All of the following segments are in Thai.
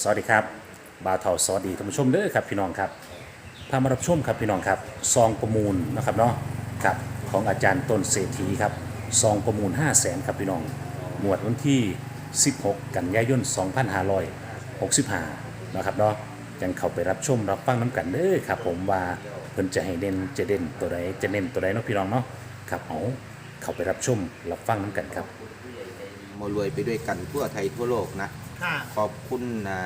สวัสดีครับบาวเทาสวัสดีท่านผู้ชมเด้อครับพี่น้องครับพามารับชมครับพี่น้องครับซองประมูลนะครับเนาะครับของอาจารย์ต้นเศรษฐีครับซองประมูล 5 0 0แสนครับพี่น้องหมวดวันที่ 16 กันยายน 2565นะครับเนาะยังเข้าไปรับชมรับฟังน้ำกันเด้อครับผมว่าเพิ่นจะให้เด่นจะเด่นตัวใดจะเน้นตัวใดเนาะพี่น้องเนาะครับเอาเข้าไปรับชมรับฟังน้ำกันครับมารวยไปด้วยกันทั่วไทยทั่วโลกนะ ค่ะ ขอบคุณ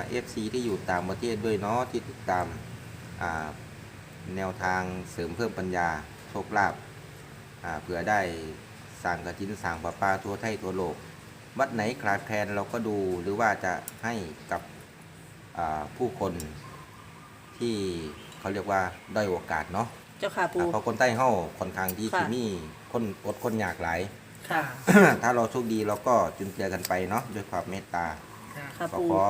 เอฟซีที่อยู่ต่างประเทศด้วยเนาะที่ติดตามอ่าแนวทางเสริมเพิ่มปัญญาโชคลาภอ่าเผื่อได้สั่งกระจินสั่งปลาปลาทั่วไทยทั่วโลก วัดไหนขาดแคลนเราก็ดูหรือว่าจะให้กับอ่าผู้คนที่เขาเรียกว่าด้อยโอกาสเนาะเจ้าค่ะปูอ่าเพราะคนใต้เฮาค่อนข้างที่ค่ะที่มีคนอดคนอยากหลายค่ะถ้าเราโชคดีเราก็จุนเจือกันไปเนาะด้วยความเมตตา ค่ะก็ปูขอ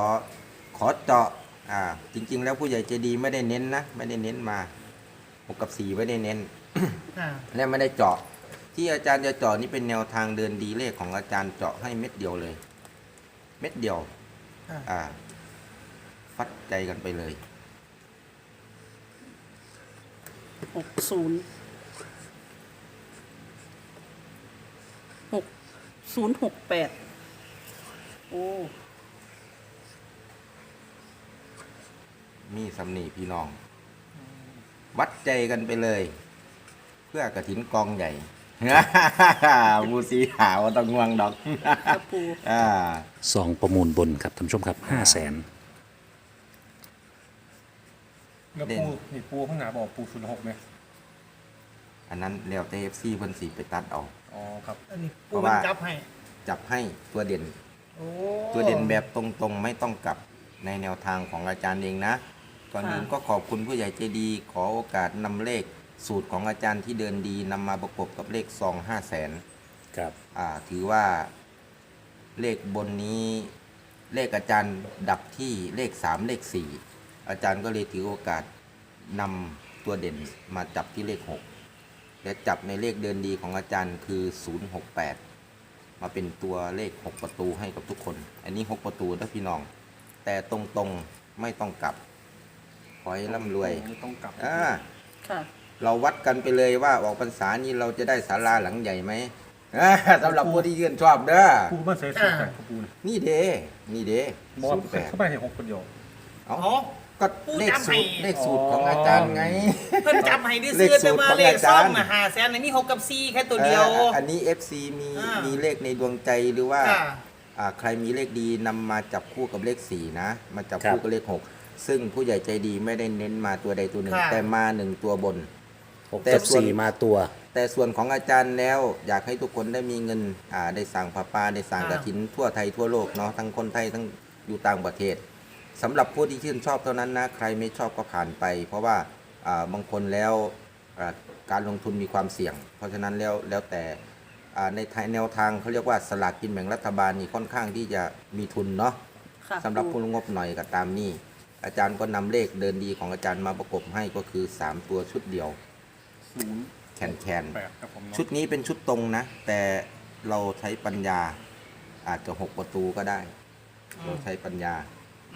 ขอเจาะอ่า จริง ๆ แล้วผู้ใหญ่ใจดีไม่ได้เน้นนะไม่ได้เน้นมาหกกับสี่ไม่ได้เน้น ค่ะ และไม่ได้เจาะ ที่อาจารย์จะเจาะนี่เป็นแนวทางเดินดีเลขของอาจารย์เจาะให้เม็ดเดียวเลย เม็ดเดียว ค่ะ อ่าฟัดใจกันไปเลย หกศูนย์หกศูนย์หกแปดโอ้ มีสำนีพี่น้อง วัดใจกันไปเลย เพื่อกระถินกองใหญ่ มูสีหาวต้องง่วงดอกค่ะปูอ่าซองประมูลบนครับท่านผู้ชมครับ5 0 0แสนแล้วเด่นปูนี่ปูข้างหน้าบอกปูศูนย์หกไหมอันนั้นแล้วแต่เอฟซีเพิ่นสีไปตัดเอาอ๋อครับอันนี้เพปูราะมัว่านจับให้ จับให้ตัวเด่นโอ้ตัวเด่นแบบตรงๆ ไม่ต้องกลับในแนวทางของอาจารย์เองนะ ก่อนอื่นก็ขอบคุณผู้ใหญ่ใจดี ขอโอกาสนำเลขสูตรของอาจารย์ที่เดินดีนำมาประกบกับเลขซองห้าแสนครับอ่าถือว่าเลขบนนี้เลขอาจารย์ดับที่เลขสามเลขสี่อาจารย์ก็เลยถือโอกาสนำตัวเด่นมาจับที่เลขหกและจับในเลขเดินดีของอาจารย์คือ 068 มาเป็นตัวเลข 6 ประตูให้กับทุกคน อันนี้ 6 ประตูนะพี่น้อง แต่ตรงๆไม่ต้องกลับข อให้ร่ำรวยไม่ต้องกลับอ่าค่ะ เราวัดกันไปเลยว่าออกพรรษานี้เราจะได้ศาลาหลังใหญ่ไหมอ่าสำหรับผู้ที่ยื่นชอบเด้อปูมันเสียสูตรแปดปูนี่นี่เด้นี่เด้บอกศูว่านย์แปดเข้าไปเห็นหกคนเดียว เอาอ๋อ ก็ผู้เลขจำให้สูตรเลขสูตรของอาจารย์ไง เพิ่นจับให้ดื้อเลขซื้อสูแต่ตรว่าของเลขอาซ่จาอรมย์น่ะหาแสนในมีหกกับสี่แค่ตัวเดียวอ่าอันนี้ FC มีอ่ามี มีเลขในดวงใจหรือว่า ค่ะ อ่าใครมีเลขดีนำมาจับคู่กับเลขสี่นะ มาจับครับคู่กับเลขหก ซึ่งผู้ใหญ่ใจดีไม่ได้เน้นมาตัวใดตัวหนึ่ง ค่ะ แต่มาหนึ่งตัวบน6แต่กับส่วน4มาตัว แต่ส่วนของอาจารย์แล้วอยากให้ทุกคนได้มีเงินอ่าได้สั่งผ้าป่าได้สั่งกระถินทั่วไทยทั่วโลกเนาะทั้งคนไทยทั้งอยู่ต่างประเทศสำหรับผู้ที่ชื่นชอบเท่านั้นนะใครไม่ชอบก็ผ่านไป เพราะว่าอ่าบางคนแล้วอ่าการลงทุนมีความเสี่ยง เพราะฉะนั้นแล้วแล้วแต่อ่าในทางแนวทางเขาเรียกว่าสลากกินแบ่งรัฐบาลนี่ค่อนข้างที่จะมีทุนเนาะ ค่ะ สำหรับปูผู้งบหน่อยก็ตามนี่ อาจารย์ก็นำเลขเดินดีของอาจารย์มาประกบให้ก็คือ 3 ตัวชุดเดียวศูนย์แคนแคนๆแปดครับผมเนาะชุดนี้เป็นชุดตรงนะ แต่เราใช้ปัญญาอาจจะหกประตูก็ได้ เราใช้ปัญญา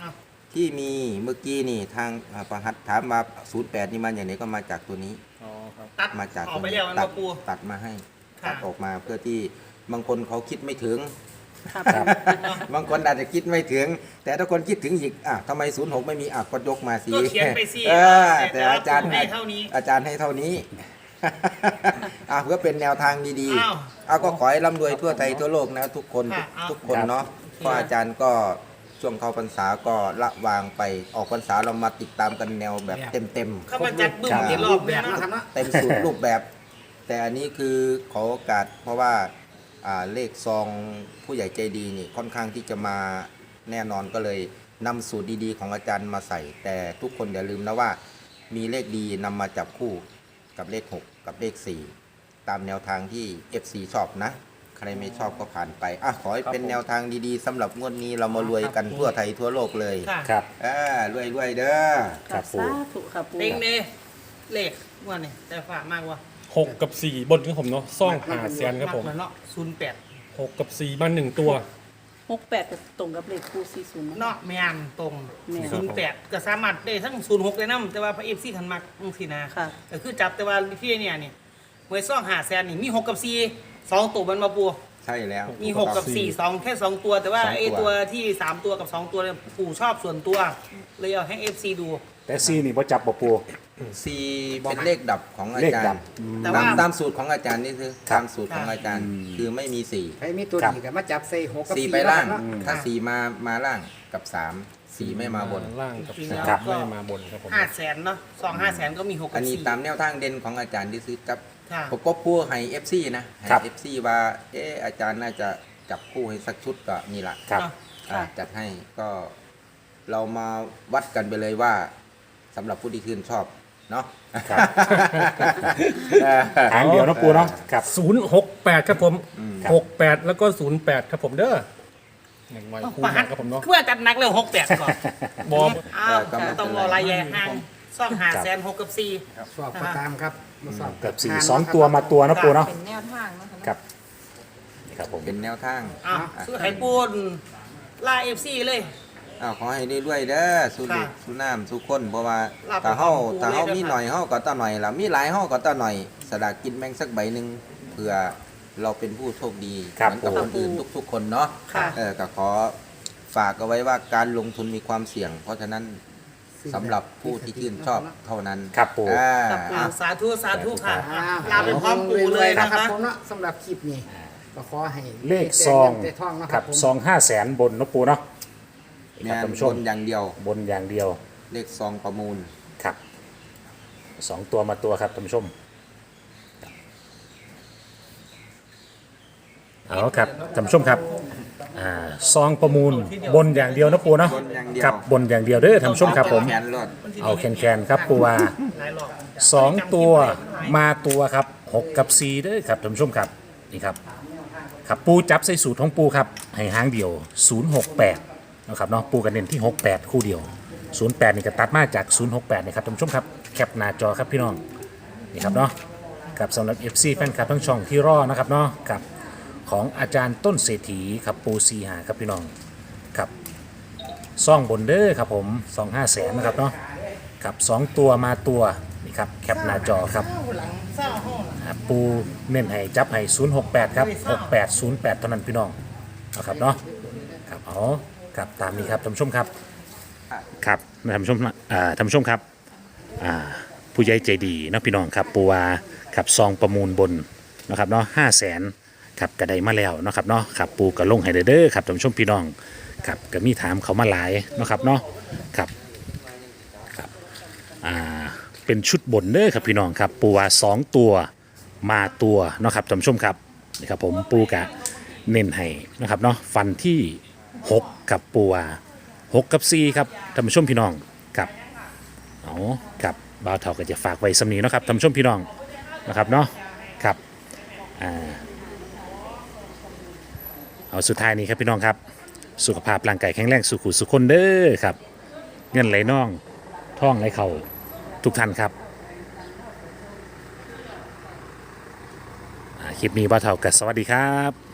อ้าวที่มีเมื่อกี้นี่ทางอ่าประหัตถามมา 08 นี่มาอย่างไหนก็มาจากตัวนี้ อ๋อครับ ตัดมาจากออตักวไปนี้แล้วมันตัมาดปู ตัดมาให้ ค่ะ ตัดออกมาเพื่อที่บางคนเขาคิดไม่ถึง ค่ะครับ บางคนอาจจะคิดไม่ถึง แต่ถ้าคนคิดถึงอีกอะทำไม 06 ไม่มีอะก็ยกมาสิก็เขียนไปสิเออแต่อาจารย์ให้เท่านี้ อาจารย์ให้เท่านี้อะเพื่อเป็นแนวทางดีอ้าวๆเอาก็ขอให้ร่ำรวยทั่วไทยทั่วโลกนะ ทุกคนค่ะเอา ทุกคนเนาะเพราะอาจารย์ก็ช่วงเข้าพรรษาก็ละวางไปออกพรรษาเรามาติดตามกันแนวแบบเต็มๆ เข้ามาจัดบึ้มครับอีกรอบนึงนะ เต็มสูตรรูปแบบ แต่อันนี้คือขอโอกาสเพราะว่าอ่า เลขซองผู้ใหญ่ใจดีนี่ค่อนข้างที่จะมาแน่นอนก็เลยนำสูตรดีๆ ของอาจารย์มาใส่ แต่ทุกคนอย่าลืมนะว่ามีเลขดีนำมาจับคู่กับเลข 6 กับเลข 4 ตามแนวทางที่ FC ชอบนะ ใครไม่ชอบก็ผ่านไปอะขอให้เป็นแนวทางดีๆสำหรับงวดนี้เรามารวยกันทั่วไทยทั่วโลกเลยค่ะ ครับ อ่ารวยๆเด้อ ครัค่ะบปูสาธุค่ะปู เต็งเน่เลขว่านี่แต่ฝากมากว่า หกกับสี่บนครับผมเนาะซ่องหาแสนครับผมากกว่าเนาะศูนย์แปดหกกับสี่มาหนึ่งตัว หกแปดก็ตรงกับเลขปูสี่ศูนย์เนาะแม่นตรงแม่น ศูนย์แปดก็สามารถได้ทั้งศูนย์หกได้นํแต่ว่าพระเอฟซีทันมักจังซี่นะค่ะ ก็คือจับแต่ว่าพี่เนี่ยเนี่ยหวยซ่องหาแสนนี่มีหกกับสี่สองตัวมันมาปูใช่แล้ว มีหกกับสี่สองแค่สองตัว แต่ว่าสองตัว ไอ้ตัวที่สามตัวกับสองตัวเนี่ยปู่ชอบส่วนตัวเลยเอาให้เอฟซีดู แต่ซีนี่บ่จับบ่ปู ซีเป็นเลขดับของอาเลขจารดับ ย์แต่ตาว่ามตามสูตรของอาจารย์นี่คือครับ ตามสูตรของอาจารย์คือไม่มีสี่ใครมีตัวครับดีก็มาจับใส่หกกับสี่สี่ไปล่าง เนาะถ้าสี่มามาล่างกับสามสี่ไม่มาบน ล่างกับจริงสาๆแล้วมก็ไม่มาบนครับผม ห้าแสนเนาะสองห้าแสนก็มีหกอักันบนี้สี่ ตามแนวทางเด่นของอาจารย์ที่ซื้อจับค่ะผมก็พูดให้เอฟซีนะให้ครับ เอฟซีว่าเอออาจารย์น่าจะจับคู่ให้สักชุดก็นี่แหละครับ เนาะ อ่าจัดให้ก็เรามาวัดกันไปเลยว่า สำหรับผู้ที่ชื่นชอบเนาะครับ หางเดียวเนาะปูเนาะครับ ศูนย์หกแปดครับผมครับหกแปดแล้วก็ศูนย์แปดครับผมเด้อหนึ่งไว้คู่ประหหันัดกครับผมเนาะ คือว่าจัดหนักเลยหกแปดก่อนบอม อ้าวต้องรอลายแย่ห่างซ่องหาแสนหกกับสี่ สอบก็ตามครับมาสอบเกือบสี่ทานสองนะครับตัวมาตัวเนาะปูเนาะ เป็นแนวทางเนาะคะครับนี่ครับผม เป็นแนวทาง อ้าวซื้อไข่ปูนล่าเอฟซีเลย อ้าวขอให้ได้ด้วยๆเด้อสุลูกค่ะสุน้ำสุคนเพราะว่าลาบถ้าเฮาของปู่ถ้าเฮาเลยเด้อมีค่ะหน่อยเฮาก็ต่อหน่อยล่ะมีหลายเฮาก็ต่อหน่อย สลากกินแบ่งสักใบหนึ่งเพื่อเราเป็นผู้โชคดีครับเหมือนกับผมคนอื่นทุก ๆ คนเนาะค่ะ เออก็ขอฝากเอาไว้ว่าการลงทุนมีความเสี่ยง เพราะฉะนั้นสำหรับผู้ที่ชื่นชอบเท่านั้นครับปู่อ่าครับปู่อ้าวสาธุสาธุค่ะอ่าลาไปพร้อมปูเลยนะนะครัคะบผมเนาะสำหรับคลิปนี้ก็ขอให้เลขซองแต่ท่องนะคครัรับบผม ซองห้าแสนบนเนาะปูเนาะ นี่แม่ครับนท่านผู้ชบมนอย่างเดียว บนอย่างเดียวเลขซองประมูล ครับสองตัวมาตัวครับท่านผู้ชมเอาครับท่านผู้ชมครับอ่าซองประมูลบนอย่างเดียวนะปูเนาะบนอย่างเดียว ครับบนอย่างเดียวเด้อท่านผู้ชมครับผม แขนรอดเอาแคนๆครับปูว่าหลายรอบสองตัวมาตัวครับหกกับสี่เด้อครับท่านผู้ชมครับนี่ครับครับปูจับใส่สูตรของปูครับให้หางเดียว 068 นะครับเนาะปูกันเน้นที่ 68 คู่เดียว 08 นี่ก็ตัดมาจาก 068นะครับท่านผู้ชมครับแคปหน้าจอครับพี่น้องนี่ครับเนาะกับสำหรับ FC แฟนคลับทั้งช่องที่รอนะครับเนาะกับของอาจารย์ต้นเศรษฐีครับปูซีหาครับพี่น้องครับซ่องบนเด้อครับผม25แสนนะครับเนาะครับสองตัวมาตัวนี่ครับแคปหน้าจอครับหลังเศร้าห้องอ่าปูเน้นให้จับให้068 ครับ 6808 เท่านั้นพี่น้องเอาครับเนาะครับอ๋อ ครับตามนี้ครับท่านผู้ชมครับครับท่านผู้ชมอ่าท่านผู้ชมครับอ่าผู้ใหญ่ใจดีเนาะพี่น้องครับปูวาครับซองประมูลบนนะครับเนาะห้าแสนครับกระไดมาแล้วนะครับเนาะครับปูกระลงให้เด้อครับท่านผู้ชมพี่น้องครับก็มีถามเขามาหลายนะครับเนาะครับครับอ่าเป็นชุดบนเด้อครับพี่น้องครับปูว่าสองตัวมาตัวนะครับท่านผู้ชมครับนี่ครับผมปูกะเน้นให้นะครับเนาะฟันที่ 6กับปูว่า6กับ4ครับท่านผู้ชมพี่น้องครับเอาครับบ่าวเท่าก็จะฝากไว้สำนีเนาะครับท่านผู้ชมพี่น้องนะครับเนาะครับอ่าเอาสุดท้ายนี้ครับพี่น้องครับ สุขภาพร่างกายแข็งแรงสุขุสุขคนเด้อครับ เงินไหลน่องท่องไหลเข่าทุกท่านครับคลิปนี้บ่าวเท่ากับสวัสดีครับ